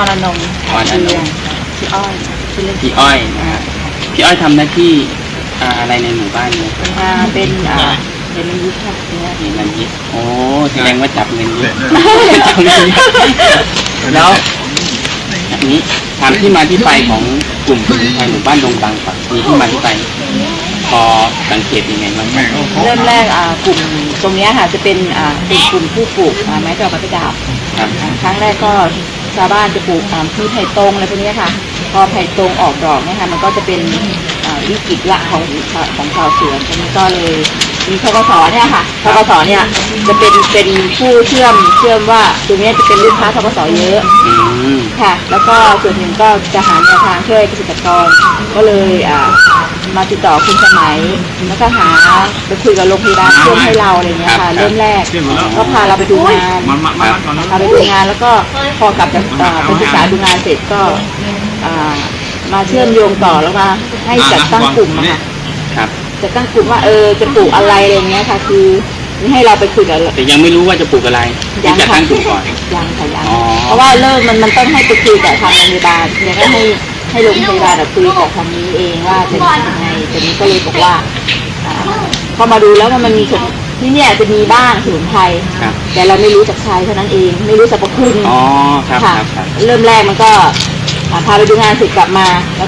อรนงค์อรนงค์ชื่ออ้อยชื่อเล่นพี่อ้อยนะครับพี่อ้อยทำหน้าที่อ่าอะไรในหมู่บ้านเนี่ยอ่าเป็นอ่าเรียนยุทธค่ะเนี่ยมีเงินยิบโอ้แสดงว่าจับเงินยิบจับเงินยิบแล้วอันนี้ถามที่มาที่ไปของกลุ่มสมุนไพรหมู่บ้านดงตังก่อนมีที่มาที่ไปพอสังเกตยังไงบ้างเริ่มแรกอ่ากลุ่มตรงเนี้ยค่ะจะเป็นอ่าเป็นกลุ่มผู้ปลูกอ่าไม้ดอกไม้ประดับครับ ครั้งแรกก็ ชาวบ้านจะปลูกอ่าพืชไผ่ตรงอะไรพวกเนี้ยค่ะ พอไผ่ตรงออกดอกเนี่ยค่ะมันก็จะเป็นอ่าวิกฤตละของของชาวสวนตรงนี้ก็เลยมีทกศเนี่ยค่ะทกศเนี่ยจะเป็นเป็นผู้เชื่อมเชื่อมว่าตรงเนี้ยจะเป็นลูกค้าทกศเยอะอืมค่ะ แล้วก็ส่วนหนึ่งก็จะหาแนวทางช่วยเกษตรกรก็เลยอ่า มาติดต่อคุณสมัยแล้วก็หาไปคุยกับโรงพยาบาลเชื่อมให้เราอะไรเงี้ยค่ะ เริ่มแรกก็พาเราไปดูงานมันมามาตอนนั้นพาไปดูงานแล้วก็พอกลับจากอ่าไปศึกษาดูงานเสร็จก็อ่ามาเชื่อมโยงต่อแล้วมาให้จัดตั้งกลุ่มอะค่ะครับจัดตั้งกลุ่มว่าเออจะปลูกอะไรอะไรเงี้ยค่ะ คือให้เราไปคุยกับแต่ยังไม่รู้ว่าจะปลูกอะไรที่จะตั้งกลุ่มก่อนยังค่ะยังอ๋อเพราะว่าเริ่มมันมันต้องให้ไปคุยกับทางโรงพยาบาลเนี่ยก็ให้ ให้โรงพยาบาลอะคุยกับทางนี้เองว่าจะทำยังไงตอนนี้ก็เลยบอกว่าอ่าพอมาดูแล้วว่ามันมีสมุนที่เนี่ยจะมีบ้างสมุนไพรครับแต่เราไม่รู้จักใช้เท่านั้นเอง ไม่รู้สรรพคุณอ๋อครับค่ะครับครับเริ่มแรกมันก็อ่าพาไปดูงานเสร็จกลับมาแล้ว